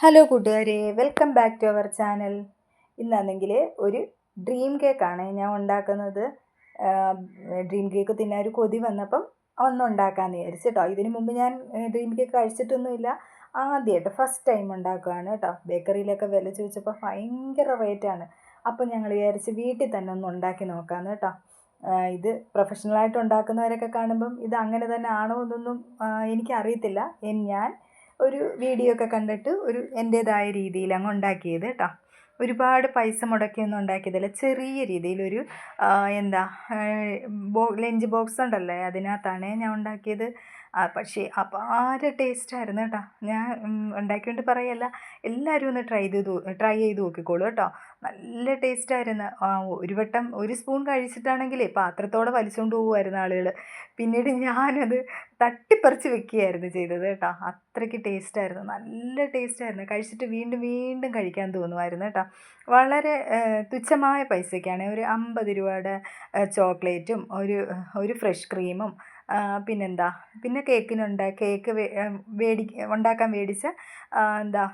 Hello കൂട്ടുകാരെ. Welcome back to our channel ഇന്നാണെങ്കിൽ ഒരു ഡ്രീം കേക്കാണ് ഞാൻ ഉണ്ടാക്കുന്നത്. ഡ്രീം കേക്ക് തിന്നാൻ ഒരു കൊതി വന്നപ്പം ഒന്ന് ഉണ്ടാക്കാൻ വിചാരിച്ചു കേട്ടോ ഇതിന് മുമ്പ് ഞാൻ ഡ്രീം കേക്ക് കഴിച്ചിട്ടൊന്നുമില്ല. ആദ്യമായിട്ട് ഫസ്റ്റ് ടൈം ഉണ്ടാക്കുകയാണ് കേട്ടോ. ബേക്കറിയിലൊക്കെ വില ചോദിച്ചപ്പോൾ ഭയങ്കര റേറ്റാണ് അപ്പം ഞങ്ങൾ വിചാരിച്ച് വീട്ടിൽ തന്നെ ഒന്ന് ഉണ്ടാക്കി നോക്കാമെന്ന് കേട്ടോ. ഇത് പ്രൊഫഷണലായിട്ട് ഉണ്ടാക്കുന്നവരൊക്കെ കാണുമ്പം ഇത് അങ്ങനെ തന്നെ ആണോ എന്നൊന്നും എനിക്കറിയത്തില്ല. ഞാൻ ഒരു വീഡിയോ ഒക്കെ കണ്ടിട്ട് ഒരു എന്റേതായ രീതിയിൽ അങ്ങ് ഉണ്ടാക്കിയത് കേട്ടോ. ഒരുപാട് പൈസ മുടക്കിയൊന്നും ഉണ്ടാക്കിയതല്ല. ചെറിയ രീതിയിലൊരു എന്താ ബോ ലഞ്ച് ബോക്സ് ഉണ്ടല്ലേ അതിനകത്താണ് ഞാൻ ഉണ്ടാക്കിയത്. പക്ഷേ അപാര ടേസ്റ്റായിരുന്നു കേട്ടോ. ഞാൻ ഉണ്ടാക്കിയോണ്ട് പറയല്ല. എല്ലാവരും ഒന്ന് ട്രൈ ചെയ്ത് ട്രൈ ചെയ്ത് നോക്കിക്കോളൂ കേട്ടോ. നല്ല ടേസ്റ്റായിരുന്നു ഒരു വട്ടം ഒരു സ്പൂൺ കഴിച്ചിട്ടാണെങ്കിലേ പാത്രത്തോടെ വലിച്ചുകൊണ്ട് പോകുമായിരുന്നു ആളുകൾ പിന്നീട് ഞാനത് തട്ടിപ്പറിച്ച് വെക്കുകയായിരുന്നു ചെയ്തത് കേട്ടോ. അത്രയ്ക്ക് ടേസ്റ്റായിരുന്നു നല്ല ടേസ്റ്റായിരുന്നു കഴിച്ചിട്ട് വീണ്ടും വീണ്ടും കഴിക്കാൻ തോന്നുമായിരുന്നു കേട്ടോ. വളരെ തുച്ഛമായ പൈസയ്ക്കാണ്. ഒരു അമ്പത് രൂപയുടെ ചോക്ലേറ്റും ഒരു ഒരു ഫ്രഷ് ക്രീമും പിന്നെന്താ? പിന്നെ കേക്കിനുണ്ട്. കേക്ക് വേടി ഉണ്ടാക്കാൻ മേടിച്ച എന്താ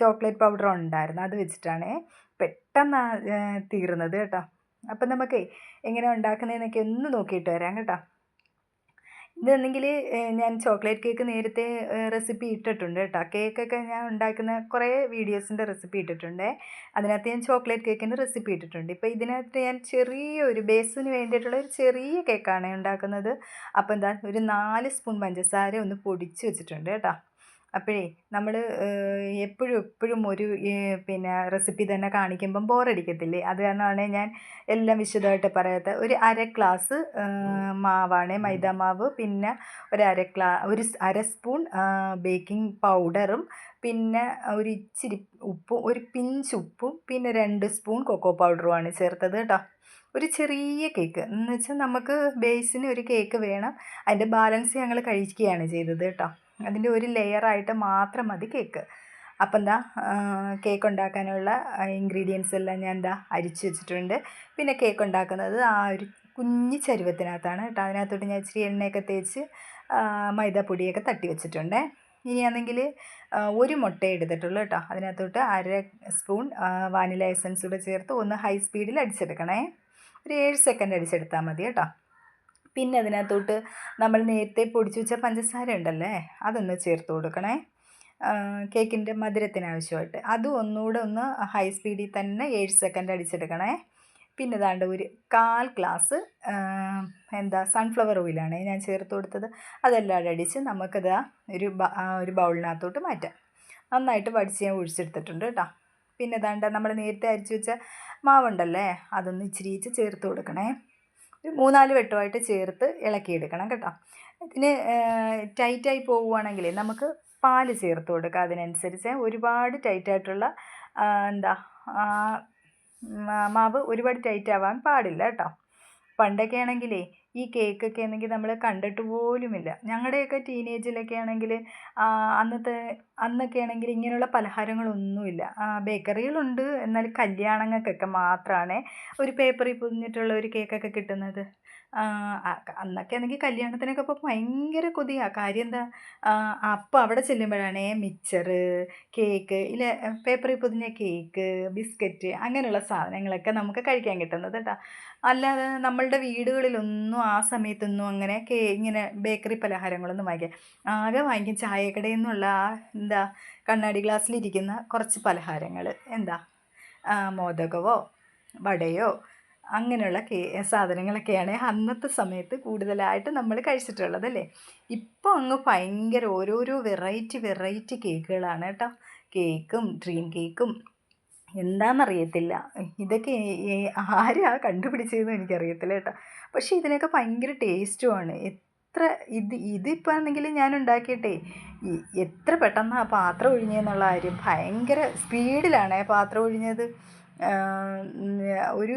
ചോക്ലേറ്റ് പൗഡർ ഉണ്ടായിരുന്നു. അത് വെച്ചിട്ടാണ് പെട്ടെന്ന് തീർന്നത് കേട്ടോ. അപ്പം നമുക്കേ എങ്ങനെ ഉണ്ടാക്കുന്നതെന്നൊക്കെ ഒന്ന് നോക്കിയിട്ട് വരാം കേട്ടോ. ഇതെന്നെങ്കിൽ ഞാൻ ചോക്ലേറ്റ് കേക്ക് നേരത്തെ റെസിപ്പി ഇട്ടിട്ടുണ്ട് കേട്ടോ. കേക്കൊക്കെ ഞാൻ ഉണ്ടാക്കുന്ന കുറേ വീഡിയോസിന്റെ റെസിപ്പി ഇട്ടിട്ടുണ്ട്. അതിനകത്ത് ഞാൻ ചോക്ലേറ്റ് കേക്കിന്റെ റെസിപ്പി ഇട്ടിട്ടുണ്ട്. ഇപ്പോൾ ഇതിനകത്ത് ഞാൻ ചെറിയൊരു ബേസിന് വേണ്ടിയിട്ടുള്ള ഒരു ചെറിയ കേക്കാണ് ഉണ്ടാക്കുന്നത്. അപ്പോൾ എന്താ ഒരു നാല് സ്പൂൺ പഞ്ചസാര ഒന്ന് പൊടിച്ച് വെച്ചിട്ടുണ്ട് കേട്ടോ. അപ്പോഴേ നമ്മൾ എപ്പോഴും എപ്പോഴും ഒരു പിന്നെ റെസിപ്പി തന്നെ കാണിക്കുമ്പം ബോറടിക്കത്തില്ലേ? അത് കാരണമാണ് ഞാൻ എല്ലാം വിശദമായിട്ട് പറയാത്ത ഒരു അര ഗ്ലാസ് മാവാണ് മൈദ മാവ് പിന്നെ ഒരു അര ഗ്ലാ ഒരു അര സ്പൂൺ ബേക്കിംഗ് പൗഡറും പിന്നെ ഒരു ഇച്ചിരി ഉപ്പും ഒരു പിഞ്ച് ഉപ്പും പിന്നെ രണ്ട് സ്പൂൺ കൊക്കോ പൗഡറുമാണ് ചേർത്തത് കേട്ടോ. ഒരു ചെറിയ കേക്ക്. എന്ന് വെച്ചാൽ നമുക്ക് ബേസിന് ഒരു കേക്ക് വേണം. അതിന്റെ ബാലൻസ് ഞങ്ങൾ കഴിക്കുകയാണ് ചെയ്തത് കേട്ടോ. അതിന്റെ ഒരു ലെയറായിട്ട് മാത്രം മതി കേക്ക്. അപ്പം എന്താ കേക്ക് ഉണ്ടാക്കാനുള്ള ഇൻഗ്രീഡിയൻസ് എല്ലാം ഞാൻ എന്താ അരിച്ച് വെച്ചിട്ടുണ്ട്. പിന്നെ കേക്ക് ഉണ്ടാക്കുന്നത് ആ ഒരു കുഞ്ഞു ചരുവത്തിനകത്താണ് കേട്ടോ. അതിനകത്തോട്ട് ഞാൻ ഇച്ചിരി എണ്ണയൊക്കെ തേച്ച് മൈദാപ്പൊടിയൊക്കെ തട്ടി വെച്ചിട്ടുണ്ട്. ഇനിയാണെങ്കിൽ ഒരു മുട്ട എടുത്തിട്ടുള്ളൂ കേട്ടോ. അതിനകത്തോട്ട് അര സ്പൂൺ വാനില എസൻസ് കൂടെ ചേർത്ത് ഒന്ന് ഹൈ സ്പീഡിൽ അടിച്ചെടുക്കണേ. ഒരു ഏഴ് സെക്കൻഡ് അടിച്ചെടുത്താൽ മതി കേട്ടോ. പിന്നെ അതിനകത്തോട്ട് നമ്മൾ നേരത്തെ പൊടിച്ചു വെച്ച പഞ്ചസാര ഉണ്ടല്ലേ? അതൊന്ന് ചേർത്ത് കൊടുക്കണേ. കേക്കിന്റെ മധുരത്തിനാവശ്യമായിട്ട് അതും ഒന്നുകൂടെ ഒന്ന് ഹൈ സ്പീഡിൽ തന്നെ ഏഴ് സെക്കൻഡ് അടിച്ചെടുക്കണേ. പിന്നെ ദാണ്ട് ഒരു കാൽ ഗ്ലാസ് എന്താ സൺഫ്ലവർ ഓയിലാണ് ഞാൻ ചേർത്ത് കൊടുത്തത്. അതെല്ലാം അടിച്ച് നമുക്കത് ഒരു ഒരു ബൗളിനകത്തോട്ട് മാറ്റാം. നന്നായിട്ട് വടിച്ച് ഞാൻ ഒഴിച്ചെടുത്തിട്ടുണ്ട് കേട്ടോ. പിന്നെ ദാണ്ട നമ്മൾ നേരത്തെ അരിച്ചു വെച്ച മാവുണ്ടല്ലേ? അതൊന്ന് ഇച്ചിരി ചേർത്ത് കൊടുക്കണേ. ഒരു മൂന്നാൽ വെട്ടമായിട്ട് ചേർത്ത് ഇളക്കിയെടുക്കണം കേട്ടോ. ഇതിന് ടൈറ്റായി പോവുകയാണെങ്കിൽ നമുക്ക് പാൽ ചേർത്ത് കൊടുക്കുക അതിനനുസരിച്ച് ഒരുപാട് ടൈറ്റായിട്ടുള്ള എന്താ മാവ് ഒരുപാട് ടൈറ്റ് ആവാൻ പാടില്ല കേട്ടോ. പണ്ടൊക്കെ ആണെങ്കിലേ ഈ കേക്കൊക്കെ ആണെങ്കിൽ നമ്മൾ കണ്ടിട്ട് പോലുമില്ല. ഞങ്ങളുടെയൊക്കെ ടീനേജിലൊക്കെ ആണെങ്കിൽ അന്നത്തെ അന്നൊക്കെ ആണെങ്കിൽ ഇങ്ങനെയുള്ള പലഹാരങ്ങളൊന്നുമില്ല. ബേക്കറികളുണ്ട് എന്നാൽ കല്യാണങ്ങൾക്കൊക്കെ മാത്രമാണ് ഒരു പേപ്പറിൽ പൊതിഞ്ഞിട്ടുള്ള ഒരു കേക്കൊക്കെ കിട്ടുന്നത്. അന്നൊക്കെ ആണെങ്കിൽ കല്യാണത്തിനൊക്കെ ഇപ്പോൾ ഭയങ്കര കൊതിയാണ് കാര്യം എന്താ അപ്പം അവിടെ ചെല്ലുമ്പോഴാണേ മിച്ചറ് കേക്ക് ഇല്ല പേപ്പറിൽ പൊതിഞ്ഞ കേക്ക് ബിസ്ക്കറ്റ് അങ്ങനെയുള്ള സാധനങ്ങളൊക്കെ നമുക്ക് കഴിക്കാൻ കിട്ടുന്നത് കേട്ടോ അല്ലാതെ നമ്മളുടെ വീടുകളിലൊന്നും ആ സമയത്തൊന്നും അങ്ങനെ കേ ഇങ്ങനെ ബേക്കറി പലഹാരങ്ങളൊന്നും വാങ്ങിക്കുക ആകെ വാങ്ങിക്കും. ചായക്കടയിൽ നിന്നുള്ള ആ എന്താ കണ്ണാടി ഗ്ലാസ്സിലിരിക്കുന്ന കുറച്ച് പലഹാരങ്ങൾ. എന്താ മോദകവോ വടയോ അങ്ങനെയുള്ള കേ സാധനങ്ങളൊക്കെയാണ് അന്നത്തെ സമയത്ത് കൂടുതലായിട്ട് നമ്മൾ കഴിച്ചിട്ടുള്ളത് അല്ലേ? ഇപ്പോൾ അങ്ങ് ഭയങ്കര ഓരോരോ വെറൈറ്റി വെറൈറ്റി കേക്കുകളാണ് കേട്ടോ. കേക്കും ഡ്രീം കേക്കും. എന്താണെന്നറിയത്തില്ല ഇതൊക്കെ ആരാ കണ്ടുപിടിച്ചതെന്ന് എനിക്കറിയത്തില്ല കേട്ടോ. പക്ഷേ ഇതിനൊക്കെ ഭയങ്കര ടേസ്റ്റുമാണ് എത്ര ഇത് ഇതിപ്പോൾ ആണെങ്കിൽ ഞാൻ ഉണ്ടാക്കിയിട്ടേ എത്ര പെട്ടെന്നാണ് പാത്രം ഒഴിഞ്ഞതെന്നുള്ള കാര്യം ഭയങ്കര സ്പീഡിലാണ് പാത്രം ഒഴിഞ്ഞത്. ഒരു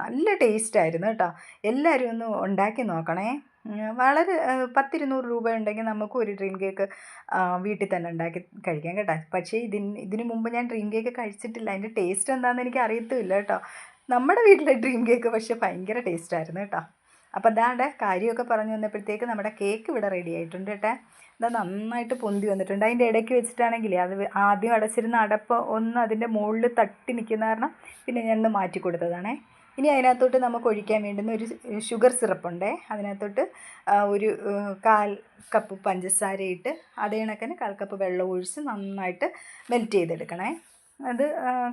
നല്ല ടേസ്റ്റായിരുന്നു കേട്ടോ. എല്ലാവരും ഒന്ന് ഉണ്ടാക്കി നോക്കണേ. വളരെ പത്തിരുന്നൂറ് രൂപ ഉണ്ടെങ്കിൽ നമുക്ക് ഒരു ഡ്രീം കേക്ക് വീട്ടിൽ തന്നെ ഉണ്ടാക്കി കഴിക്കാം കേട്ടോ. പക്ഷേ ഇതിന് ഇതിന് മുമ്പ് ഞാൻ ഡ്രീം കേക്ക് കഴിച്ചിട്ടില്ല. അതിന്റെ ടേസ്റ്റ് എന്താണെന്ന് എനിക്ക് അറിയത്തുമില്ല കേട്ടോ. നമ്മുടെ വീട്ടിലെ ഡ്രീം കേക്ക് പക്ഷേ ഭയങ്കര ടേസ്റ്റായിരുന്നു കേട്ടോ. അപ്പോൾ അതാണ്ട് കാര്യമൊക്കെ പറഞ്ഞു വന്നപ്പോഴത്തേക്ക് നമ്മുടെ കേക്ക് ഇവിടെ റെഡി ആയിട്ടുണ്ട് കേട്ടോ. അത് നന്നായിട്ട് പൊന്തി വന്നിട്ടുണ്ട്. അതിന്റെ ഇടയ്ക്ക് വെച്ചിട്ടാണെങ്കിൽ അത് ആദ്യം അടച്ചിരുന്ന അടപ്പ് ഒന്ന് അതിന്റെ മുകളിൽ തട്ടി നിൽക്കുന്ന കാരണം പിന്നെ ഞാൻ ഒന്ന് മാറ്റി കൊടുത്തതാണേ. ഇനി അതിനകത്തോട്ട് നമുക്ക് ഒഴിക്കാൻ വേണ്ടുന്ന ഒരു ഷുഗർ സിറപ്പുണ്ടേ. അതിനകത്തോട്ട് ഒരു കാൽ കപ്പ് പഞ്ചസാര ഇട്ട് അതേ കാൽ കപ്പ് വെള്ളം ഒഴിച്ച് നന്നായിട്ട് മെൽറ്റ് ചെയ്തെടുക്കണേ. അത്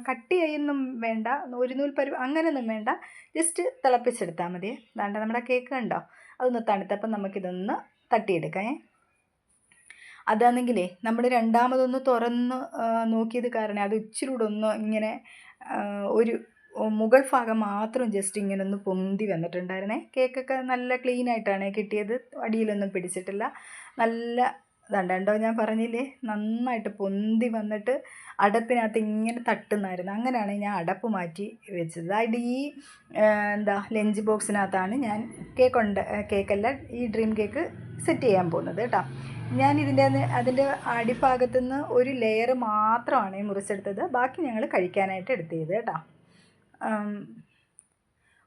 കട്ട് കട്ടിയായൊന്നും വേണ്ട ഒരു നൂൽ പരു അങ്ങനെയൊന്നും വേണ്ട. ജസ്റ്റ് തിളപ്പിച്ചെടുത്താൽ മതി. അതാണ്ട് നമ്മുടെ കേക്ക് ഉണ്ടോ അതൊന്ന് തണുത്തപ്പം നമുക്കിതൊന്ന് തട്ടിയെടുക്കാം അതാണെങ്കിലേ നമ്മൾ രണ്ടാമതൊന്ന് തുറന്ന് നോക്കിയത് കാരണം അത് ഇച്ചിരി ഒന്ന് ഇങ്ങനെ ഒരു മുഗൾ ഭാഗം മാത്രം ജസ്റ്റ് ഇങ്ങനെ ഒന്ന് പൊന്തി വന്നിട്ടുണ്ടായിരുന്നേ. കേക്കൊക്കെ നല്ല ക്ലീൻ ആയിട്ടാണ് കിട്ടിയത്. അടിയിലൊന്നും പിടിച്ചിട്ടില്ല. നല്ല ഇതുണ്ടോ ഞാൻ പറഞ്ഞില്ലേ? നന്നായിട്ട് പൊന്തി വന്നിട്ട് അടപ്പിനകത്ത് ഇങ്ങനെ തട്ടുന്നായിരുന്നു. അങ്ങനെയാണ് ഞാൻ അടപ്പ് മാറ്റി വെച്ചത്. അതായത് ഈ എന്താ ലഞ്ച് ബോക്സിനകത്താണ് ഞാൻ കേക്ക് ഉണ്ട് കേക്കല്ല ഈ ഡ്രീം കേക്ക് സെറ്റ് ചെയ്യാൻ പോകുന്നത് കേട്ടോ. ഞാൻ ഇതിന്റെ അതിന്റെ അടിഭാഗത്തു നിന്ന് ഒരു ലെയർ മാത്രമാണ് മുറിച്ചെടുത്തത്. ബാക്കി ഞങ്ങൾ കഴിക്കാനായിട്ട് എടുത്തത് കേട്ടോ.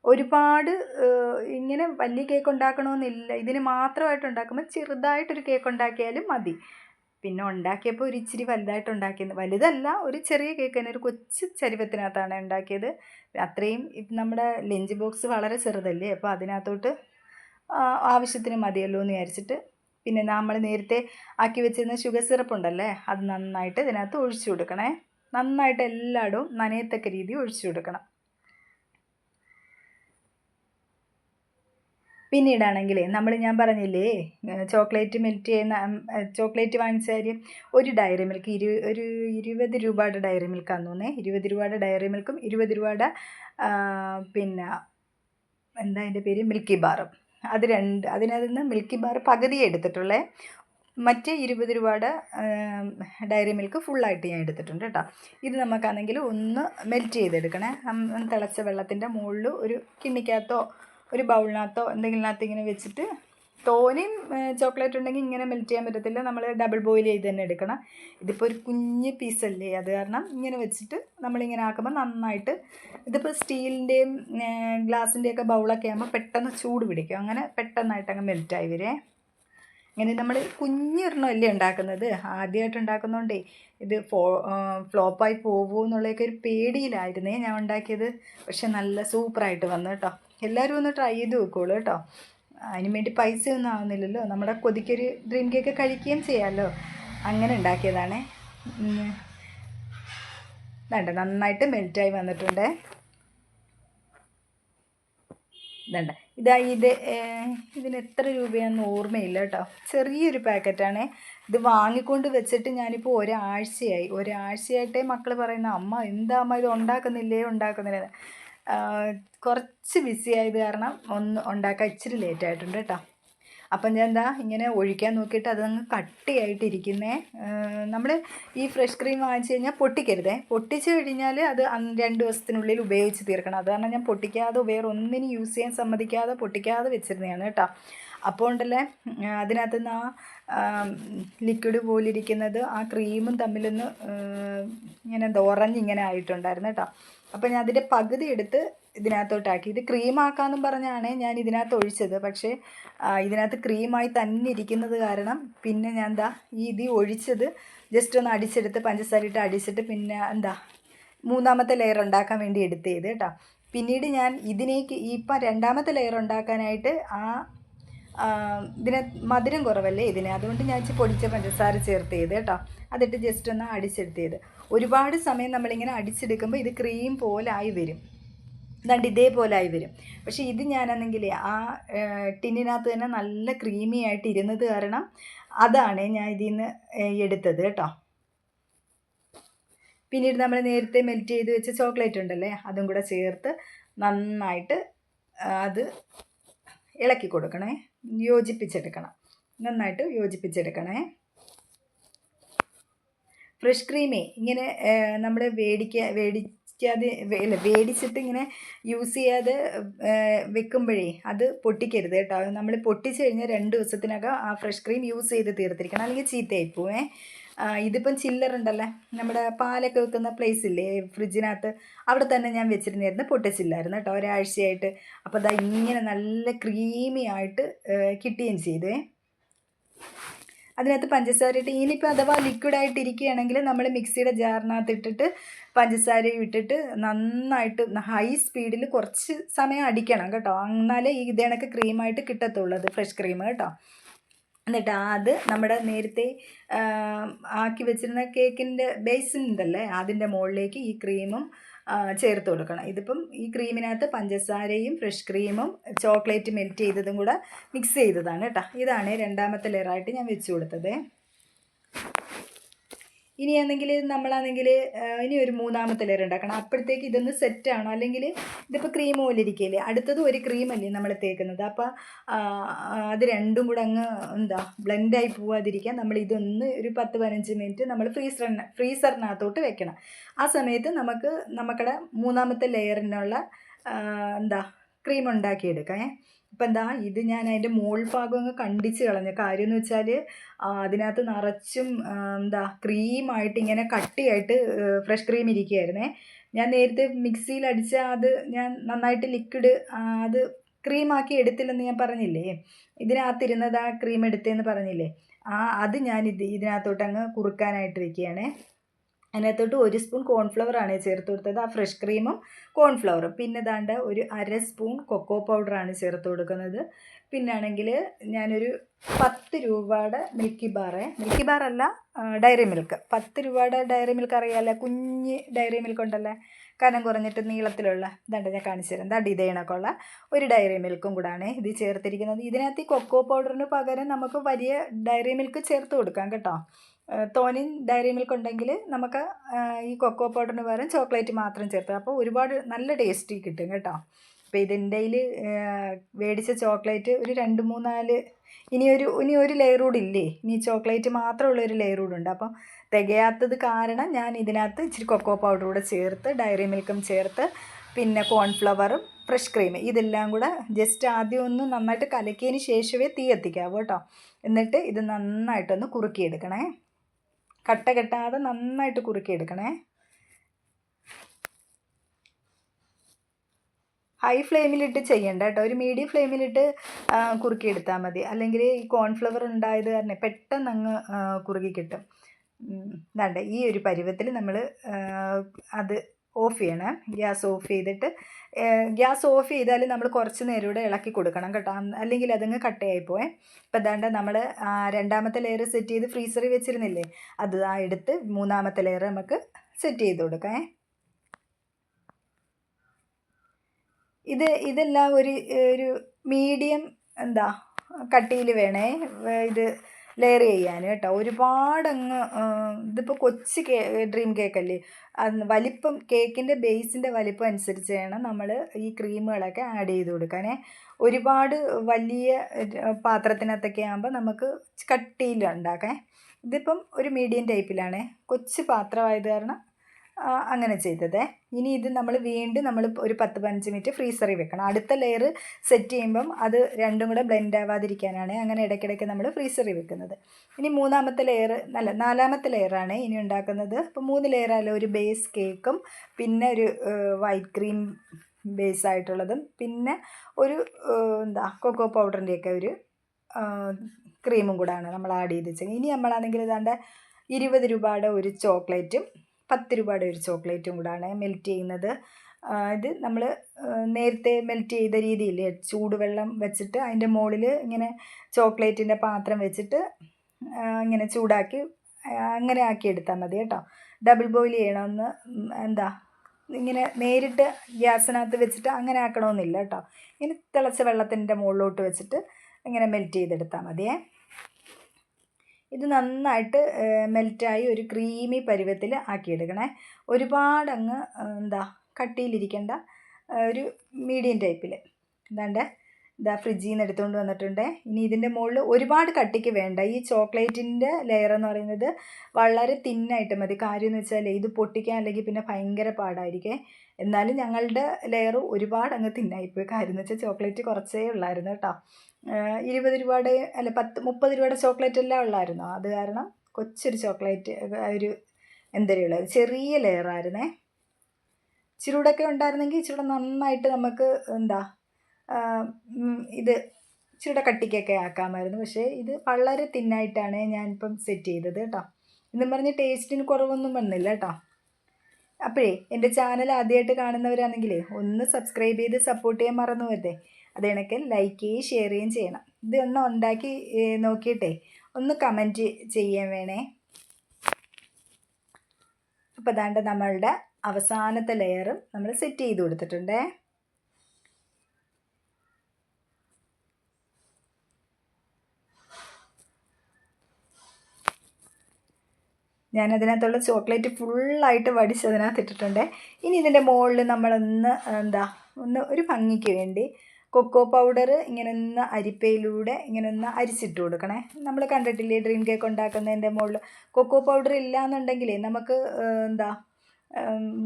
ഒരുപാട് ഇങ്ങനെ വലിയ കേക്ക് ഉണ്ടാക്കണമെന്നില്ല ഇതിന് മാത്രമായിട്ട് ഉണ്ടാക്കുമ്പോൾ ചെറുതായിട്ടൊരു കേക്ക് ഉണ്ടാക്കിയാലും മതി. പിന്നെ ഉണ്ടാക്കിയപ്പോൾ ഒരു ഇച്ചിരി വലുതായിട്ട് ഉണ്ടാക്കിയത്. വലുതല്ല ഒരു ചെറിയ കേക്ക് തന്നെ. ഒരു കൊച്ചു ചരിവത്തിനകത്താണ് ഉണ്ടാക്കിയത്. അത്രയും നമ്മുടെ ലഞ്ച് ബോക്സ് വളരെ ചെറുതല്ലേ? അപ്പോൾ അതിനകത്തോട്ട് ആവശ്യത്തിന് മതിയല്ലോ എന്ന് വിചാരിച്ചിട്ട് പിന്നെ നമ്മൾ നേരത്തെ ആക്കി വെച്ചിരുന്ന ഷുഗർ സിറപ്പ് ഉണ്ടല്ലേ? അത് നന്നായിട്ട് ഇതിനകത്ത് ഒഴിച്ചു കൊടുക്കണേ. നന്നായിട്ട് എല്ലായിടവും നനയത്തക്ക രീതി ഒഴിച്ചു കൊടുക്കണം. പിന്നീടാണെങ്കിലേ നമ്മൾ ഞാൻ പറഞ്ഞില്ലേ ചോക്ലേറ്റ് മെൽറ്റ് ചെയ്യുന്ന ചോക്ലേറ്റ് വാങ്ങിച്ച ഒരു ഡയറി മിൽക്ക് ഇരു ഒരു ഇരുപത് രൂപയുടെ ഡയറി മിൽക്കാന്ന് തോന്നേ ഇരുപത് രൂപയുടെ ഡയറി മിൽക്കും ഇരുപത് രൂപയുടെ പിന്നെ എന്താ അതിന്റെ പേര്? മിൽക്കി ബാറും. അത് രണ്ട് അതിനകത്ത് നിന്ന് മിൽക്കി ബാർ പകുതി എടുത്തിട്ടുള്ളേ. മറ്റേ ഇരുപത് രൂപയുടെ ഡയറി മിൽക്ക് ഫുള്ളായിട്ട് ഞാൻ എടുത്തിട്ടുണ്ട് കേട്ടോ. ഇത് നമുക്കാണെങ്കിൽ ഒന്ന് മെൽറ്റ് ചെയ്തെടുക്കണേ. തിളച്ച വെള്ളത്തിന്റെ മുകളിൽ ഒരു കിണ്ണിക്കകത്തോ ഒരു ബൗളിനകത്തോ എന്തെങ്കിലിനകത്ത് ഇങ്ങനെ വെച്ചിട്ട് തോനെയും ചോക്ലേറ്റ് ഉണ്ടെങ്കിൽ ഇങ്ങനെ മെൽറ്റ് ചെയ്യാൻ പറ്റത്തില്ല. നമ്മൾ ഡബിൾ ബോയിൽ ചെയ്ത് തന്നെ എടുക്കണം. ഇതിപ്പോൾ ഒരു കുഞ്ഞ് പീസല്ലേ അത് കാരണം ഇങ്ങനെ വെച്ചിട്ട് നമ്മളിങ്ങനെ ആക്കുമ്പോൾ നന്നായിട്ട് ഇതിപ്പോൾ സ്റ്റീലിന്റെയും ഗ്ലാസിന്റെയൊക്കെ ബൗളൊക്കെ ആകുമ്പോൾ പെട്ടെന്ന് ചൂട് പിടിക്കും. അങ്ങനെ പെട്ടെന്നായിട്ട് അങ്ങ് മെൽറ്റായി വരേ. ഇങ്ങനെ നമ്മൾ കുഞ്ഞൊരെണ്ണമല്ലേ ഉണ്ടാക്കുന്നത്? ആദ്യമായിട്ട് ഉണ്ടാക്കുന്നതുകൊണ്ടേ ഇത് ഫോ ഫ്ലോപ്പായി പോകുമോ എന്നുള്ളതൊക്കെ ഒരു പേടിയിലായിരുന്നേ ഞാൻ ഉണ്ടാക്കിയത്. പക്ഷെ നല്ല സൂപ്പറായിട്ട് വന്നു കേട്ടോ. എല്ലാവരും ഒന്ന് ട്രൈ ചെയ്ത് നോക്കുള്ളൂ കേട്ടോ. അതിന് വേണ്ടി പൈസ ഒന്നും ആവുന്നില്ലല്ലോ. നമ്മുടെ കൊതിക്കൊരു ഡ്രീം കേക്ക് കഴിക്കുകയും ചെയ്യാമല്ലോ അങ്ങനെ ഉണ്ടാക്കിയതാണേ. വേണ്ട നന്നായിട്ട് മെൽറ്റായി വന്നിട്ടുണ്ട്. ഇതണ്ട. ഇതാ ഇത് ഇതിന് എത്ര രൂപയാണെന്ന് ഓർമ്മയില്ല കേട്ടോ. ചെറിയൊരു പാക്കറ്റാണ്. ഇത് വാങ്ങിക്കൊണ്ട് വെച്ചിട്ട് ഞാനിപ്പോൾ ഒരാഴ്ചയായി. ഒരാഴ്ചയായിട്ടേ മക്കൾ പറയുന്ന അമ്മ എന്താ അമ്മ ഇത് ഉണ്ടാക്കുന്നില്ലേ? ഉണ്ടാക്കുന്നില്ലേ കുറച്ച് ബിസി ആയത് കാരണം ഒന്ന് ഉണ്ടാക്കാൻ ഇച്ചിരി ലേറ്റ് ആയിട്ടുണ്ട് കേട്ടോ അപ്പം ഞാൻ എന്താ ഇങ്ങനെ ഒഴിക്കാൻ നോക്കിയിട്ട് അതങ്ങ് കട്ടിയായിട്ട് ഇരിക്കുന്നേ നമ്മൾ ഈ ഫ്രഷ് ക്രീം വാങ്ങിച്ച് കഴിഞ്ഞാൽ പൊട്ടിക്കരുതേ. പൊട്ടിച്ച് കഴിഞ്ഞാൽ അത് രണ്ട് ദിവസത്തിനുള്ളിൽ ഉപയോഗിച്ച് തീർക്കണം. അത് കാരണം ഞാൻ പൊട്ടിക്കാതെ വേറെ ഒന്നിനും യൂസ് ചെയ്യാൻ സമ്മതിക്കാതെ പൊട്ടിക്കാതെ വെച്ചിരുന്നതാണ് കേട്ടോ അപ്പോൾ ഉണ്ടല്ലേ അതിനകത്ത് നിന്ന് ആ ലിക്വിഡ് പോലിരിക്കുന്നത് ആ ക്രീമും തമ്മിലൊന്ന് ഇങ്ങനെ ദോറഞ്ഞ് ഇങ്ങനെ ആയിട്ടുണ്ടായിരുന്നു കേട്ടോ അപ്പോൾ ഞാൻ അതിന്റെ പകുതി എടുത്ത് ഇതിനകത്തോട്ടാക്കി. ഇത് ക്രീമാക്കാമെന്നും പറഞ്ഞാണ് ഞാൻ ഇതിനകത്ത് ഒഴിച്ചത്. പക്ഷേ ഇതിനകത്ത് ക്രീമായി തന്നെ ഇരിക്കുന്നത് കാരണം പിന്നെ ഞാൻ എന്താ ഈ ഇത് ഒഴിച്ചത് ജസ്റ്റ് ഒന്ന് അടിച്ചെടുത്ത് പഞ്ചസാര ഇട്ട് അടിച്ചിട്ട് പിന്നെ എന്താ മൂന്നാമത്തെ ലെയർ ഉണ്ടാക്കാൻ വേണ്ടി എടുത്തത് കേട്ടോ. പിന്നീട് ഞാൻ ഇതിനേക്ക് ഇപ്പം രണ്ടാമത്തെ ലെയർ ഉണ്ടാക്കാനായിട്ട് ആ, ഇതിന് മധുരം കുറവല്ലേ ഇതിന്? അതുകൊണ്ട് ഞാൻ ഇച്ചിരി പൊടിച്ച പഞ്ചസാര ചേർത്ത് ചെയ്ത് കേട്ടോ. അതിട്ട് ജസ്റ്റ് ഒന്ന് അടിച്ചെടുത്ത് ചെയ്ത്. ഒരുപാട് സമയം നമ്മളിങ്ങനെ അടിച്ചെടുക്കുമ്പോൾ ഇത് ക്രീം പോലായി വരും. ദണ്ട് ഇതേപോലെ ആയി വരും. പക്ഷേ ഇത് ഞാനാണെങ്കിൽ ആ ടിന്നിനകത്ത് തന്നെ നല്ല ക്രീമി ആയിട്ട് ഇരുന്നത് കാരണം അതാണ് ഞാൻ ഇതിൽ നിന്ന് എടുത്തത് കേട്ടോ. പിന്നീട് നമ്മൾ നേരത്തെ മെൽറ്റ് ചെയ്ത് വെച്ച ചോക്ലേറ്റ് ഉണ്ടല്ലേ അതും കൂടെ ചേർത്ത് നന്നായിട്ട് അത് ഇളക്കി കൊടുക്കണേ. യോജിപ്പിച്ചെടുക്കണം. നന്നായിട്ട് യോജിപ്പിച്ചെടുക്കണേ. ഫ്രഷ് ക്രീമേ ഇങ്ങനെ നമ്മൾ വേടിക്ക വേടിക്കാതെ അല്ല വേടിച്ചിട്ട് ഇങ്ങനെ യൂസ് ചെയ്യാതെ വെക്കുമ്പോഴേ അത് പൊട്ടിക്കരുത് കേട്ടോ. നമ്മൾ പൊട്ടിച്ച് കഴിഞ്ഞാൽ രണ്ട് ദിവസത്തിനകം ആ ഫ്രഷ് ക്രീം യൂസ് ചെയ്ത് തീർത്തിരിക്കണം. അല്ലെങ്കിൽ ചീത്തയായി പോവേ. ആ, ഇതിപ്പം ചില്ലറുണ്ടല്ലേ നമ്മുടെ പാലൊക്കെ വെക്കുന്ന പ്ലേസ് ഇല്ലേ ഫ്രിഡ്ജിനകത്ത് അവിടെ തന്നെ ഞാൻ വെച്ചിരുന്നായിരുന്നു പൊട്ടിച്ചില്ലായിരുന്നു കേട്ടോ ഒരാഴ്ചയായിട്ട്. അപ്പോൾ അതാ ഇങ്ങനെ നല്ല ക്രീമി ആയിട്ട് കിട്ടുകയും ചെയ്തേ. അതിനകത്ത് പഞ്ചസാര ഇട്ട് ഇനിയിപ്പോൾ അഥവാ ലിക്വിഡായിട്ട് ഇരിക്കുകയാണെങ്കിൽ നമ്മൾ മിക്സിയുടെ ജാറിനകത്ത് ഇട്ടിട്ട് പഞ്ചസാര ഇട്ടിട്ട് നന്നായിട്ട് ഹൈ സ്പീഡിൽ കുറച്ച് സമയം അടിക്കണം കേട്ടോ. എന്നാലേ ഈ ഇതേണൊക്കെ ക്രീമായിട്ട് കിട്ടത്തുള്ളൂ ഫ്രഷ് ക്രീം കേട്ടോ. എന്നിട്ട് അത് നമ്മുടെ നേരത്തെ ആക്കി വെച്ചിരുന്ന കേക്കിന്റെ ബേസിൻ ഉണ്ടല്ലേ അതിന്റെ മുകളിലേക്ക് ഈ ക്രീമും ചേർത്ത് കൊടുക്കണം. ഇതിപ്പം ഈ ക്രീമിനകത്ത് പഞ്ചസാരയും ഫ്രഷ് ക്രീമും ചോക്ലേറ്റ് മെൽറ്റ് ചെയ്തതും കൂടെ മിക്സ് ചെയ്തതാണ് കേട്ടോ. ഇതാണ് രണ്ടാമത്തെ ലെയറായിട്ട് ഞാൻ വെച്ച് കൊടുത്തത്. ഇനിയാണെങ്കിൽ നമ്മളാണെങ്കിൽ ഇനി ഒരു മൂന്നാമത്തെ ലെയർ ഉണ്ടാക്കണം. അപ്പോഴത്തേക്ക് ഇതൊന്ന് സെറ്റാണോ അല്ലെങ്കിൽ ഇതിപ്പോൾ ക്രീം പോലെ ഇരിക്കില്ലേ അടുത്തത് ഒരു ക്രീമല്ലേ നമ്മൾ തേക്കുന്നത്? അപ്പോൾ അത് രണ്ടും കൂടെ അങ്ങ് എന്താ ബ്ലെൻഡായി പോവാതിരിക്കാൻ നമ്മൾ ഇതൊന്ന് ഒരു പത്ത് പതിനഞ്ച് മിനിറ്റ് നമ്മൾ ഫ്രീസറിന് ഫ്രീസറിനകത്തോട്ട് വെക്കണം. ആ സമയത്ത് നമുക്ക് നമുക്കടെ മൂന്നാമത്തെ ലെയറിനുള്ള എന്താ ക്രീം ഉണ്ടാക്കിയെടുക്കാം ഇപ്പം എന്താ ഇത് ഞാൻ അതിന്റെ മോൾ ഭാഗം അങ്ങ് കണ്ടിച്ച് കളഞ്ഞു. കാര്യം എന്ന് വെച്ചാൽ അതിനകത്ത് നിറച്ചും എന്താ ക്രീമായിട്ട് ഇങ്ങനെ കട്ടിയായിട്ട് ഫ്രഷ് ക്രീം ഇരിക്കുകയായിരുന്നേ. ഞാൻ നേരത്തെ മിക്സിയിൽ അടിച്ച അത് ഞാൻ നന്നായിട്ട് ലിക്വിഡ് അത് ക്രീമാക്കി എടുത്തില്ലെന്ന് ഞാൻ പറഞ്ഞില്ലേ? ഇതിനകത്തിരുന്നത് ആ ക്രീം എടുത്തതെന്ന് പറഞ്ഞില്ലേ? ആ അത് ഞാൻ ഇത് ഇതിനകത്തോട്ട് അങ്ങ് കുറുക്കാനായിട്ട് വെക്കുകയാണേ അതിനകത്തോട്ട് ഒരു സ്പൂൺ കോൺഫ്ലവർ ആണ് ചേർത്ത് കൊടുത്തത്. ആ ഫ്രഷ് ക്രീമും കോൺഫ്ലവറും പിന്നെ ദാണ്ട് ഒരു അര സ്പൂൺ കൊക്കോ പൗഡറാണ് ചേർത്ത് കൊടുക്കുന്നത്. പിന്നാണെങ്കിൽ ഞാനൊരു പത്ത് രൂപയുടെ മിൽക്കി ബാറ് മിൽക്കി ബാറല്ല ഡയറി മിൽക്ക് പത്ത് രൂപയുടെ ഡയറി മിൽക്ക് അറിയാമല്ലേ കുഞ്ഞ് ഡയറി മിൽക്ക് ഉണ്ടല്ലേ? കനം കുറഞ്ഞിട്ട് നീളത്തിലുള്ള. ഇതാണ്ട് ഞാൻ കാണിച്ചു തരാം. ദാണ്ട് ഇതേ കണക്കുള്ള ഒരു ഡയറി മിൽക്കും കൂടാണ് ഇത് ചേർത്തിരിക്കുന്നത്. ഇതിനകത്ത് ഈ കൊക്കോ പൗഡറിന് പകരം നമുക്ക് വലിയ ഡയറി മിൽക്ക് ചേർത്ത് കൊടുക്കാം കേട്ടോ. തോനിൻ ഡയറി മിൽക്ക് ഉണ്ടെങ്കിൽ നമുക്ക് ഈ കൊക്കോ പൗഡറിന് പകരം ചോക്ലേറ്റ് മാത്രം ചേർത്ത്. അപ്പോൾ ഒരുപാട് നല്ല ടേസ്റ്റി കിട്ടും കേട്ടോ. അപ്പോൾ ഇതിന്റെ മേടിച്ച ചോക്ലേറ്റ് ഒരു രണ്ട് മൂന്നാൽ ഇനി ഒരു ഇനി ഒരു കൂടി ഇല്ലേ? ഇനി ചോക്ലേറ്റ് മാത്രമുള്ള ഒരു ലെയർ കൂടെ ഉണ്ട്. അപ്പം തികയാത്തത് കാരണം ഞാൻ ഇതിനകത്ത് ഇച്ചിരി കൊക്കോ പൗഡർ കൂടെ ചേർത്ത് ഡയറി മിൽക്കും ചേർത്ത് പിന്നെ കോൺഫ്ലവറും ഫ്രഷ് ക്രീം ഇതെല്ലാം കൂടെ ജസ്റ്റ് ആദ്യം ഒന്ന് നന്നായിട്ട് കലക്കിയതിന് ശേഷമേ തീ എത്തിക്കാവൂ കേട്ടോ. എന്നിട്ട് ഇത് നന്നായിട്ടൊന്ന് കുറുക്കിയെടുക്കണേ. കട്ട കെട്ടാതെ നന്നായിട്ട് കുറുക്കിയെടുക്കണേ. ഹൈ ഫ്ലെയിമിലിട്ട് ചെയ്യണ്ട കേട്ടോ. ഒരു മീഡിയം ഫ്ലെയിമിലിട്ട് കുറുക്കിയെടുത്താൽ മതി. അല്ലെങ്കിൽ ഈ കോൺഫ്ലവർ ഉണ്ടായത് കാരണം പെട്ടെന്ന് അങ്ങ് കുറുകി കിട്ടും. ഇതാണ്ട് ഈ ഒരു പരുവത്തിൽ നമ്മൾ അത് ഓഫ് ചെയ്യണം. ഗ്യാസ് ഓഫ് ചെയ്തിട്ട് ഗ്യാസ് ഓഫ് ചെയ്താൽ നമ്മൾ കുറച്ച് നേരം കൂടെ ഇളക്കി കൊടുക്കണം കേട്ടോ. അല്ലെങ്കിൽ അതങ്ങ് കട്ടയായി പോയേ ഇപ്പം എന്താണ്ട് നമ്മൾ രണ്ടാമത്തെ ലെയർ സെറ്റ് ചെയ്ത് ഫ്രീസറിൽ വെച്ചിരുന്നില്ലേ? അത് ആ എടുത്ത് മൂന്നാമത്തെ ലെയർ നമുക്ക് സെറ്റ് ചെയ്ത് കൊടുക്കാം ഇത് ഇതെല്ലാം ഒരു ഒരു മീഡിയം എന്താ കട്ടിയിൽ വേണേ. ഇത് ലെയർ ചെയ്യാൻ കേട്ടോ. ഒരുപാടങ്ങ് ഇതിപ്പോൾ കൊച്ചു കേ ഡ്രീം കേക്കല്ലേ? അത് വലിപ്പം കേക്കിന്റെ ബേസിന്റെ വലിപ്പം അനുസരിച്ച് വേണം നമ്മൾ ഈ ക്രീമുകളൊക്കെ ആഡ് ചെയ്ത് കൊടുക്കാനേ ഒരുപാട് വലിയ പാത്രത്തിനകത്തൊക്കെ ആകുമ്പോൾ നമുക്ക് കട്ടിയിൽ ഉണ്ടാക്കാം. ഇതിപ്പം ഒരു മീഡിയം ടൈപ്പിലാണേ. കൊച്ചു പാത്രമായത് കാരണം അങ്ങനെ ചെയ്തത്. ഇനി ഇത് നമ്മൾ വീണ്ടും നമ്മൾ ഒരു പത്ത് പതിനഞ്ച് മിനിറ്റ് ഫ്രീസറിൽ വെക്കണം. അടുത്ത ലെയർ സെറ്റ് ചെയ്യുമ്പം അത് രണ്ടും കൂടെ ബ്ലെൻഡ് ആവാതിരിക്കാനാണ് അങ്ങനെ ഇടയ്ക്കിടയ്ക്ക് നമ്മൾ ഫ്രീസറിൽ വെക്കുന്നത്. ഇനി മൂന്നാമത്തെ ലെയർ അല്ല നാലാമത്തെ ലെയറാണ് ഇനി ഉണ്ടാക്കുന്നത്. അപ്പോൾ മൂന്ന് ലെയറായാലും ഒരു ബേസ് കേക്കും പിന്നെ ഒരു വൈറ്റ് ക്രീം ബേസ് ആയിട്ടുള്ളതും പിന്നെ ഒരു എന്താ കൊക്കോ പൗഡറിന്റെയൊക്കെ ഒരു ക്രീമും കൂടാണ് നമ്മൾ ആഡ് ചെയ്ത് വെച്ചത്. ഇനി നമ്മളാണെങ്കിൽ ഇതാണ്ട് ഇരുപത് രൂപയുടെ ഒരു ചോക്ലേറ്റും പത്ത് രൂപയുടെ ഒരു ചോക്ലേറ്റും കൂടാണ് മെൽറ്റ് ചെയ്യുന്നത്. ഇത് നമ്മൾ നേരത്തെ മെൽറ്റ് ചെയ്ത രീതിയില്ലേ ചൂടുവെള്ളം വെച്ചിട്ട് അതിന്റെ മുകളിൽ ഇങ്ങനെ ചോക്ലേറ്റിന്റെ പാത്രം വെച്ചിട്ട് ഇങ്ങനെ ചൂടാക്കി അങ്ങനെ ആക്കി എടുത്താൽ മതി കേട്ടോ. ഡബിൾ ബോയിൽ ചെയ്യണമെന്ന് എന്താ ഇങ്ങനെ നേരിട്ട് ഗ്യാസിനകത്ത് വെച്ചിട്ട് അങ്ങനെ ആക്കണമെന്നില്ല കേട്ടോ. ഇങ്ങനെ തിളച്ച വെള്ളത്തിന്റെ മുകളിലോട്ട് വെച്ചിട്ട് ഇങ്ങനെ മെൽറ്റ് ചെയ്തെടുത്താൽ മതിയേ. ഇത് നന്നായിട്ട് മെൽറ്റായി ഒരു ക്രീമി പരുവത്തിൽ ആക്കിയെടുക്കണേ. ഒരുപാടങ്ങ് എന്താ കട്ടിയിലിരിക്കേണ്ട ഒരു മീഡിയം ടൈപ്പിൽ എന്താണ്ട്? ഇതാ ഫ്രിഡ്ജിൽ നിന്ന് എടുത്തുകൊണ്ട് വന്നിട്ടുണ്ട്. ഇനി ഇതിന്റെ മുകളിൽ ഒരുപാട് കട്ടിക്ക് വേണ്ട. ഈ ചോക്ലേറ്റിന്റെ ലെയർ എന്ന് പറയുന്നത് വളരെ തിന്നായിട്ട് മതി. കാര്യം എന്ന് വെച്ചാൽ ഇത് പൊട്ടിക്കാൻ അല്ലെങ്കിൽ പിന്നെ ഭയങ്കര പാടായിരിക്കേ. എന്നാലും ഞങ്ങളുടെ ലെയർ ഒരുപാട് അങ്ങ് തിന്നായിപ്പോയി കാര്യം എന്ന് വെച്ചാൽ ചോക്ലേറ്റ് കുറച്ചേ ഉള്ളായിരുന്നു കേട്ടോ. ഇരുപത് രൂപയുടെ അല്ല പത്ത് മുപ്പത് രൂപയുടെ ചോക്ലേറ്റ് എല്ലാം ഉള്ളായിരുന്നു. അത് കാരണം കൊച്ചൊരു ചോക്ലേറ്റ് ഒരു എന്തരെയുള്ളത് ചെറിയ ലെയറായിരുന്നേ ഇച്ചിരൂടൊക്കെ ഉണ്ടായിരുന്നെങ്കിൽ ഇച്ചിരൂടെ നന്നായിട്ട് നമുക്ക് എന്താ ഇത് ഇച്ചിരി കട്ടിക്കൊക്കെ ആക്കാമായിരുന്നു. പക്ഷേ ഇത് വളരെ തിന്നായിട്ടാണ് ഞാനിപ്പം സെറ്റ് ചെയ്തത് കേട്ടോ. എന്നും പറഞ്ഞ് ടേസ്റ്റിന് കുറവൊന്നും വന്നില്ല കേട്ടോ. അപ്പോഴേ എന്റെ ചാനൽ ആദ്യമായിട്ട് കാണുന്നവരാണെങ്കിൽ ഒന്ന് സബ്സ്ക്രൈബ് ചെയ്ത് സപ്പോർട്ട് ചെയ്യാൻ മറന്നു വരുതേ അത് കണക്ക് ലൈക്ക് ചെയ്യുകയും ഷെയർ ചെയ്യുകയും ചെയ്യണം. ഇത് ഒന്ന് ഉണ്ടാക്കി നോക്കിയിട്ടേ ഒന്ന് കമന്റ് ചെയ്യാൻ വേണേ. അപ്പോൾ അതാണ്ട് നമ്മളുടെ അവസാനത്തെ ലെയറും നമ്മൾ സെറ്റ് ചെയ്ത് കൊടുത്തിട്ടുണ്ടേ. ഞാനതിനകത്തുള്ള ചോക്ലേറ്റ് ഫുള്ളായിട്ട് വടിച്ച് അതിനകത്ത് ഇട്ടിട്ടുണ്ട് ഇനി ഇതിന്റെ മുകളിൽ നമ്മളൊന്ന് എന്താ ഒന്ന് ഒരു ഭംഗിക്ക് വേണ്ടി കൊക്കോ പൗഡർ ഇങ്ങനെ ഒന്ന് അരിപ്പയിലൂടെ ഇങ്ങനെ ഒന്ന് അരിച്ചിട്ട് കൊടുക്കണേ. നമ്മൾ കണ്ടിട്ടില്ലേ ഡ്രീം കേക്ക് ഉണ്ടാക്കുന്നതിന്റെ മുകളിൽ കൊക്കോ പൗഡർ ഇല്ല എന്നുണ്ടെങ്കിലേ നമുക്ക് എന്താ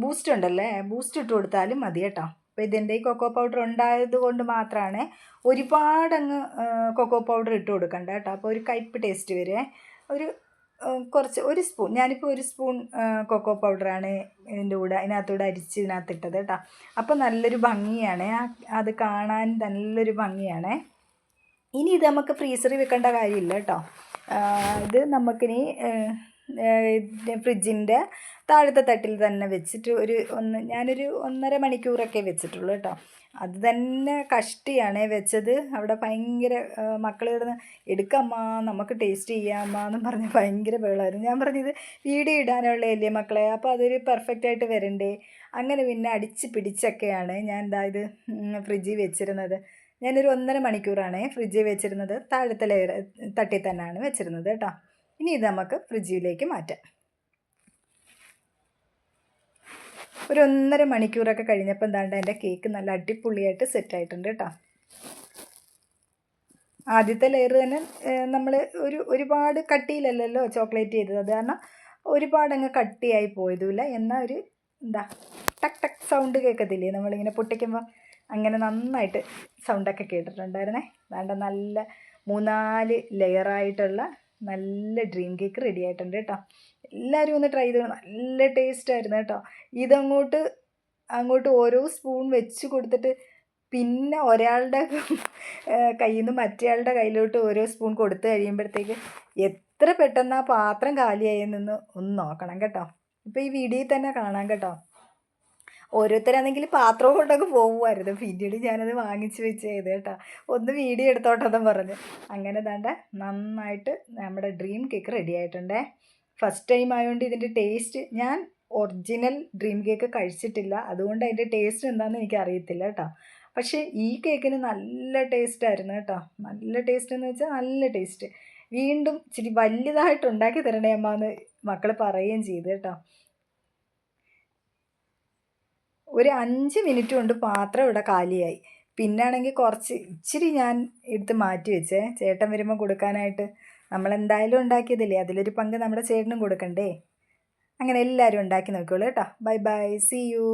ബൂസ്റ്റ് ഉണ്ടല്ലേ ബൂസ്റ്റ് ഇട്ട് കൊടുത്താലും മതി കേട്ടോ. അപ്പോൾ ഇതിന്റെ ഈ കൊക്കോ പൗഡർ ഉണ്ടായത് കൊണ്ട് മാത്രമാണ് ഒരുപാടങ്ങ് കൊക്കോ പൗഡർ ഇട്ട് കൊടുക്കണ്ട കേട്ടോ. അപ്പോൾ ഒരു കയ്പ്പ് ടേസ്റ്റ് വരുവേ ഒരു കുറച്ച് ഒരു സ്പൂൺ ഞാനിപ്പോൾ ഒരു സ്പൂൺ കൊക്കോ പൗഡറാണ് ഇതിന്റെ കൂടെ അതിനകത്തൂടെ അരിച്ച് ഇതിനകത്ത് ഇട്ടത് കേട്ടോ അപ്പോൾ നല്ലൊരു ഭംഗിയാണ്. അത് കാണാൻ നല്ലൊരു ഭംഗിയാണ്. ഇനി ഇത് നമുക്ക് ഫ്രീസറിൽ വെക്കേണ്ട കാര്യമില്ല കേട്ടോ ഇത് നമുക്കിനി ഫ്രിഡ്ജിന്റെ താഴത്തെ തട്ടിൽ തന്നെ വെച്ചിട്ട് ഒരു ഒന്ന് ഞാനൊരു ഒന്നര മണിക്കൂറൊക്കെ വെച്ചിട്ടുള്ളൂ കേട്ടോ. അത് തന്നെ കഷ്ടിയാണ് വെച്ചത്. അവിടെ ഭയങ്കര മക്കൾ കിടന്ന് എടുക്കമ്മ നമുക്ക് ടേസ്റ്റ് ചെയ്യാമ്മ എന്നും പറഞ്ഞ് ഭയങ്കര ബഹളമായിരുന്നു ഞാൻ പറഞ്ഞത് വീഡിയോ ഇടാനുള്ളതല്ലേ മക്കളെ? അപ്പോൾ അതൊരു പെർഫെക്റ്റ് ആയിട്ട് വരണ്ടേ? അങ്ങനെ പിന്നെ അടിച്ച് പിടിച്ചൊക്കെയാണ് ഞാൻ എന്താ ഇത് ഫ്രിഡ്ജിൽ വെച്ചിരുന്നത്. ഞാനൊരു ഒന്നര മണിക്കൂറാണ് ഫ്രിഡ്ജിൽ വെച്ചിരുന്നത്. താഴത്തെ ലെയർ തട്ടിൽ തന്നെയാണ് വെച്ചിരുന്നത് കേട്ടോ. ഇനി ഇത് നമുക്ക് ഫ്രിഡ്ജിലേക്ക് മാറ്റാം. ഒരു ഒന്നര മണിക്കൂറൊക്കെ കഴിഞ്ഞപ്പോൾ എന്താണ്ട് എന്റെ കേക്ക് നല്ല അടിപൊളിയായിട്ട് സെറ്റായിട്ടുണ്ട് കേട്ടോ ആദ്യത്തെ ലെയർ തന്നെ നമ്മൾ ഒരു ഒരുപാട് കട്ടിയിലല്ലല്ലോ ചോക്ലേറ്റ് ചെയ്തത്. അത് കാരണം ഒരുപാട് അങ്ങ് കട്ടിയായി പോയതുമില്ല. എന്നാൽ ഒരു എന്താ ടക് ടക് സൗണ്ട് കേൾക്കത്തില്ലേ? നമ്മളിങ്ങനെ പൊട്ടിക്കുമ്പോൾ അങ്ങനെ നന്നായിട്ട് സൗണ്ടൊക്കെ കേട്ടിട്ടുണ്ടായിരുന്നേ. വേണ്ട നല്ല മൂന്നാൽ ലെയറായിട്ടുള്ള നല്ല ഡ്രീം കേക്ക് റെഡി ആയിട്ടുണ്ട് കേട്ടോ എല്ലാവരും ഒന്ന് ട്രൈ ചെയ്ത് നല്ല ടേസ്റ്റ് ആയിരുന്നു കേട്ടോ ഇതങ്ങോട്ട് അങ്ങോട്ട് ഓരോ സ്പൂൺ വെച്ച് കൊടുത്തിട്ട് പിന്നെ ഒരാളുടെ കയ്യിൽ നിന്ന് മറ്റേയാളുടെ കയ്യിലോട്ട് ഓരോ സ്പൂൺ കൊടുത്ത് കഴിയുമ്പോഴത്തേക്ക് എത്ര പെട്ടെന്ന് ആ പാത്രം കാലിയായി നിന്ന് ഒന്ന് നോക്കണം കേട്ടോ. ഇപ്പോൾ ഈ വീഡിയോയിൽ തന്നെ കാണാം കേട്ടോ. ഓരോരുത്തരാണെങ്കിൽ പാത്രവും കൊണ്ടൊക്കെ പോകുമായിരുന്നു പിന്നീട് ഞാനത് വാങ്ങിച്ചു വെച്ച് ചെയ്ത് കേട്ടോ. ഒന്ന് വീഡിയോ എടുത്തോട്ടെന്നും പറഞ്ഞ്. അങ്ങനെ താണ്ട നന്നായിട്ട് നമ്മുടെ ഡ്രീം കേക്ക് റെഡി ആയിട്ടുണ്ടേ. ഫസ്റ്റ് ടൈം ആയതുകൊണ്ട് ഇതിന്റെ ടേസ്റ്റ് ഞാൻ ഒറിജിനൽ ഡ്രീം കേക്ക് കഴിച്ചിട്ടില്ല. അതുകൊണ്ട് അതിന്റെ ടേസ്റ്റ് എന്താണെന്ന് എനിക്ക് അറിയത്തില്ല കേട്ടോ. പക്ഷേ ഈ കേക്കിന് നല്ല ടേസ്റ്റ് ആയിരുന്നു കേട്ടോ. നല്ല ടേസ്റ്റ് എന്ന് വെച്ചാൽ നല്ല ടേസ്റ്റ് വീണ്ടും ഇച്ചിരി വലുതായിട്ട് ഉണ്ടാക്കി തരണേ അമ്മ എന്ന് മക്കൾ പറയുകയും ചെയ്തു കേട്ടോ. ഒരു അഞ്ച് മിനിറ്റ് കൊണ്ട് പാത്രം ഇവിടെ കാലിയായി. പിന്നാണെങ്കിൽ കുറച്ച് ഇച്ചിരി ഞാൻ എടുത്ത് മാറ്റി വെച്ചേ. ചേട്ടൻ വരുമ്പോൾ കൊടുക്കാനായിട്ട് നമ്മളെന്തായാലും ഉണ്ടാക്കിയതില്ലേ? അതിലൊരു പങ്ക് നമ്മുടെ ചേട്ടനും കൊടുക്കണ്ടേ? അങ്ങനെ എല്ലാവരും ഉണ്ടാക്കി നോക്കിയോളൂ കേട്ടോ. Bye bye C U